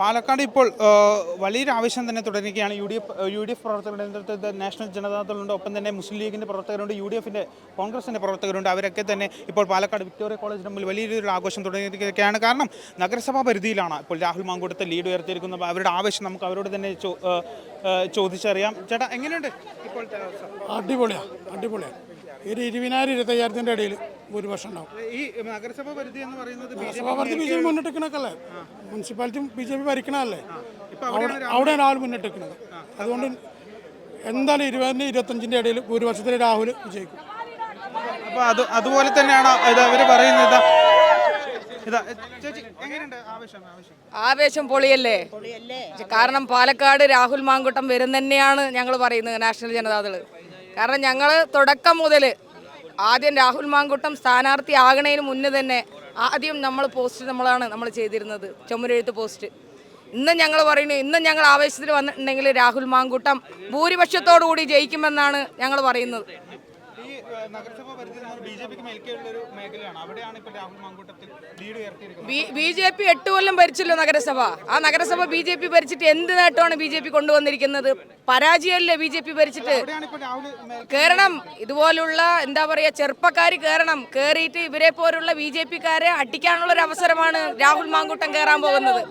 Palakkad ഇപ്പോൾ വലിയൊരു ആവശ്യം തന്നെ തുടരുകയാണ്. U D F U D F പ്രവർത്തകരുടെ നേതൃത്വത്തിൽ നാഷണൽ ജനതാദളുണ്ട് ഒപ്പം തന്നെ മുസ്ലിം ലീഗിന്റെ പ്രവർത്തകരുണ്ട് യു ഡി എഫിന്റെ കോൺഗ്രസിന്റെ പ്രവർത്തകരുണ്ട്. അവരൊക്കെ തന്നെ ഇപ്പോൾ പാലക്കാട് വിക്ടോറിയ കോളേജിന് മുമ്പിൽ വലിയൊരു ആഘോഷം തുടങ്ങിയിരിക്കുകയാണ്. കാരണം നഗരസഭാ പരിധിയിലാണ് ഇപ്പോൾ രാഹുൽ മാങ്കൂട്ടത്തെ ലീഡ് ഉയർത്തിയിരിക്കുന്നത്. അവരുടെ ആവശ്യം നമുക്ക് അവരോട് തന്നെ ചോദിച്ചറിയാം. ചേട്ടാ എങ്ങനെയുണ്ട് അവസ്ഥ? അടിപൊളിയാണ് അടിപൊളിയാണ് ഒരു ഇരുപതിനായിരം ഇരുപത്തയ്യായിരത്തിന്റെ ഇടയിൽ ഭൂരിപക്ഷം ഉണ്ടാവും. ഈ നഗരസഭാ പരിധി എന്ന് പറയുന്നത് ബി ജെ സഭാപതി ബി ജെ പി മുന്നിട്ടിക്കണക്കല്ലേ മുനിസിപ്പാലിറ്റി ബി ജെ പി ഭരിക്കണല്ലേ ഇപ്പൊ അവിടെ അവിടെയാണ് രാഹുൽ മുന്നിട്ടിക്കുന്നത് അതുകൊണ്ട് എന്തായാലും ഇരുപതിന് ഇരുപത്തഞ്ചിന്റെ ഇടയിൽ ഭൂരിപക്ഷത്തിൽ രാഹുൽ വിജയിക്കും. അപ്പോൾ അത് അതുപോലെ തന്നെയാണ്? ഇത് അവർ പറയുന്നത് ആവേശം? പൊളിയല്ലേ? കാരണം പാലക്കാട് രാഹുൽ മാങ്കുട്ടം വരും തന്നെയാണ് ഞങ്ങൾ പറയുന്നത് നാഷണൽ ജനതാദൾ. കാരണം ഞങ്ങൾ തുടക്കം മുതൽ ആദ്യം രാഹുൽ മാങ്കുട്ടം സ്ഥാനാർത്ഥി ആകണേന് മുന്നേ തന്നെ ആദ്യം നമ്മൾ പോസ്റ്റ് നമ്മളാണ് നമ്മൾ ചെയ്തിരുന്നത് ചുമരെഴുത്ത് പോസ്റ്റ് ഇന്ന് ഞങ്ങൾ പറയുന്നു ഇന്ന് ഞങ്ങൾ ആവേശത്തിൽ വന്നിട്ടുണ്ടെങ്കിൽ രാഹുൽ മാങ്കുട്ടം ഭൂരിപക്ഷത്തോടു കൂടി ജയിക്കുമെന്നാണ് ഞങ്ങൾ പറയുന്നത്. നഗരസഭാ പരിധിയിൽ ബി ജെ പിക്ക് മേൽക്കെയുള്ള ഒരു മേഖലയാണ്. അവിടെയാണ് ഇപ്പോൾ രാഹുൽ മാങ്കൂട്ടത്തിൽ ലീഡ് ഉയർത്തിയിരിക്കുന്നത്. ബി ജെ പി എട്ട് കൊല്ലം ഭരിച്ചല്ലോ നഗരസഭ. ആ നഗരസഭ ബി ജെ പി ഭരിച്ചിട്ട് എന്ത് നേട്ടമാണ് ബി ജെ പി കൊണ്ടുവന്നിരിക്കുന്നത്? പരാജയമല്ലേ ബി ജെ പി ഭരിച്ചിട്ട്? കേറണം. ഇതുപോലുള്ള എന്താ പറയാ ചെറുപ്പക്കാർ കേറണം. കേറിയിട്ട് ഇവരെ പോലുള്ള ബി ജെ പിക്കാരെ അടിക്കാനുള്ള ഒരു അവസരമാണ് രാഹുൽ മാങ്കൂട്ടം കേറാൻ പോകുന്നത്.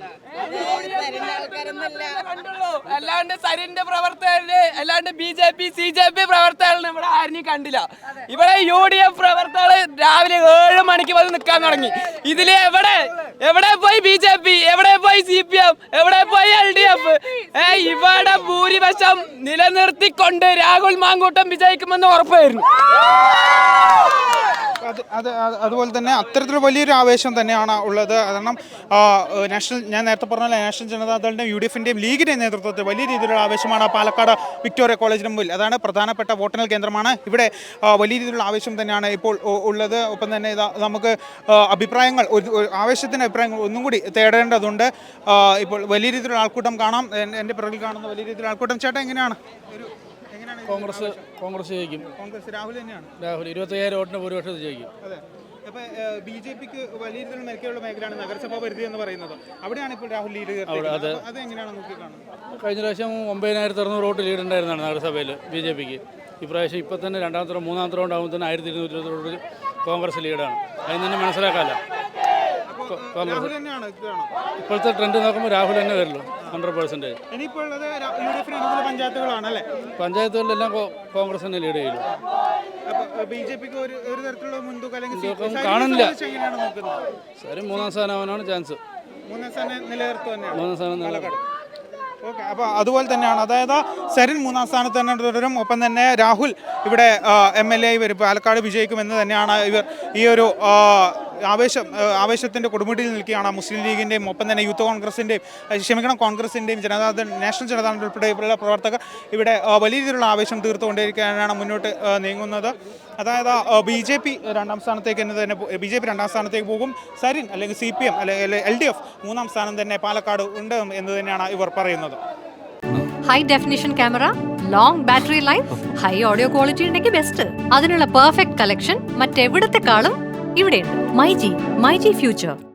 അല്ലാണ്ട് സരിന്റെ പ്രവർത്തകര് അല്ലാണ്ട് B J P C J P പ്രവർത്തകരുടെ ഇവിടെ ആരും കണ്ടില്ല. ഇവിടെ യു ഡി എഫ് പ്രവർത്തകർ രാവിലെ ഏഴ് മണിക്ക് വന്ന് നിൽക്കാൻ തുടങ്ങി. ഇതിൽ എവിടെ? എവിടെ പോയി ബി ജെ പി? എവിടെ പോയി സി പി എം? എവിടെ പോയി എൽ ഡി എഫ്? ഏ ഇവിടെ ഭൂരിപക്ഷം നിലനിർത്തിക്കൊണ്ട് രാഹുൽ മാങ്കൂട്ടം വിജയിക്കുമെന്ന് ഉറപ്പായിരുന്നു. അത് അത് അത് അതുപോലെ തന്നെ അത്തരത്തിൽ വലിയൊരു ആവേശം തന്നെയാണ് ഉള്ളത്. കാരണം നാഷണൽ ഞാൻ നേരത്തെ പറഞ്ഞ നാഷണൽ ജനതാദളിന്റെയും യു ഡി എഫിന്റെയും ലീഗിന്റെയും നേതൃത്വത്തിൽ വലിയ രീതിയിലുള്ള ആവേശമാണ് പാലക്കാട് വിക്ടോറിയ കോളേജിന് മുമ്പിൽ. അതാണ് പ്രധാനപ്പെട്ട വോട്ടെണ്ണൽ കേന്ദ്രമാണ്. ഇവിടെ വലിയ രീതിയിലുള്ള ആവേശം തന്നെയാണ് ഇപ്പോൾ ഉള്ളത്. ഒപ്പം തന്നെ നമുക്ക് അഭിപ്രായങ്ങൾ ആവേശത്തിന്റെ അഭിപ്രായങ്ങൾ ഒന്നും കൂടി തേടേണ്ടതുണ്ട്. ഇപ്പോൾ വലിയ രീതിയിലുള്ള ആൾക്കൂട്ടം കാണാം. എന്റെ പിറകിൽ കാണുന്ന വലിയ രീതിയിലുള്ള ആൾക്കൂട്ടം. ചേട്ടാ എങ്ങനെയാണ്? ഒരു കോൺഗ്രസ് കോൺഗ്രസ് ജയിക്കും. കോൺഗ്രസ് രാഹുൽ തന്നെയാണ്. രാഹുൽ ഇരുപത്തയ്യായിരം വോട്ടിന് ഭൂരിപക്ഷത്തിൽ ജയിക്കും. അതെ. അപ്പൊ ബി ജെ പിക്ക് വലിയ രീതിയിൽ മേഖലയാണ് നഗരസഭാ പരിധി എന്ന് പറയുന്നത്. അവിടെയാണ് ഇപ്പോൾ രാഹുൽ ലീഡ്. അത് എങ്ങനെയാണ് നോക്കി കാണുന്നത് കഴിഞ്ഞ പ്രാവശ്യം ഒമ്പതിനായിരത്തി അറുന്നൂറ് വോട്ട് ലീഡ് ഉണ്ടായിരുന്നാണ് നഗരസഭയിൽ ബി ജെ പിക്ക്. ഇപ്രാവശ്യം ഇപ്പം തന്നെ രണ്ടാമത്തെ റൗണ്ട് മൂന്നാമത്തെ റൗണ്ട് ആകുമ്പോൾ തന്നെ ആയിരത്തി ഇരുന്നൂറ്റി ഇരുപത്തി കോൺഗ്രസ് ലീഡാണ്. അതിന് തന്നെ മനസ്സിലാക്കാമല്ല രാഹുൽ തന്നെയാണ് ഇപ്പോഴത്തെ ട്രെൻഡ് നോക്കുമ്പോൾ രാഹുൽ തന്നെ വരുള്ളൂ ഹൺഡ്രഡ് പെർസെന്റേജ് ഇനിയിപ്പോൾ ഉള്ളത് യു ഡി എഫിന് അനുകൂല പഞ്ചായത്തുകളാണ് അല്ലേ? പഞ്ചായത്തുകളിലെല്ലാം കോ- കോൺഗ്രസ് തന്നെ ലീഡ് ചെയ്യുള്ളൂ. അപ്പൊ ബി ജെ പിക്ക് ഒരു ഒരു തരത്തിലുള്ള മുൻതൂക്കം അല്ലെങ്കിൽ സി- മുൻതൂക്കം സരിനെ കാണുന്നില്ല. സംബന്ധിച്ച് എങ്ങനെയാണ് നോക്കുന്നത്? സാരി മൂന്നാം സ്ഥാനമാവാനാണ് ചാൻസ് മൂന്നാം സ്ഥാനം നിലനിർത്തുക തന്നെയാണ്. മൂന്നാം സ്ഥാനം നില- ഓക്കെ അപ്പോൾ അതുപോലെ തന്നെയാണ്. അതായത് സരിൻ മൂന്നാം സ്ഥാനത്ത് തന്നെ തുടരും. ഒപ്പം തന്നെ രാഹുൽ ഇവിടെ എം എൽ എ വരും. പാലക്കാട് വിജയിക്കുമെന്ന് തന്നെയാണ് ഇവർ ഈ ഒരു ആ, ആവേശം ആവേശത്തിന്റെ കൊടുമുടിയിൽ നിൽക്കുകയാണ് മുസ്ലിം ലീഗിന്റെയും ഒപ്പം തന്നെ യൂത്ത് കോൺഗ്രസിന്റെയും ക്ഷമിക്കണം കോൺഗ്രസിന്റെയും ജനതാദൾ നാഷണൽ ജനതാദൾ ഉൾപ്പെടെയുള്ള പ്രവർത്തകർ ഇവിടെ വലിയ രീതിയിലുള്ള ആവേശം തീർത്തുകൊണ്ടിരിക്കാനാണ് മുന്നോട്ട് നീങ്ങുന്നത്. അതായത് ബി ജെ പി രണ്ടാം സ്ഥാനത്തേക്ക് എന്ന് തന്നെ ബി ജെ പി രണ്ടാം സ്ഥാനത്തേക്ക് പോകും. സരിൻ അല്ലെങ്കിൽ സി പി എം അല്ലെങ്കിൽ എൽ ഡി എഫ് മൂന്നാം സ്ഥാനം തന്നെ പാലക്കാട് ഉണ്ട് എന്ന് തന്നെയാണ് ഇവർ പറയുന്നത്. High definition camera long battery life high audio quality ഉണ്ടെങ്കിൽ ബെസ്റ്റ് അതിനുള്ള പെർഫെക്റ്റ് കളക്ഷൻ മറ്റെവിടത്തെക്കാളും ഇവിടെയുണ്ട്. My G my G future.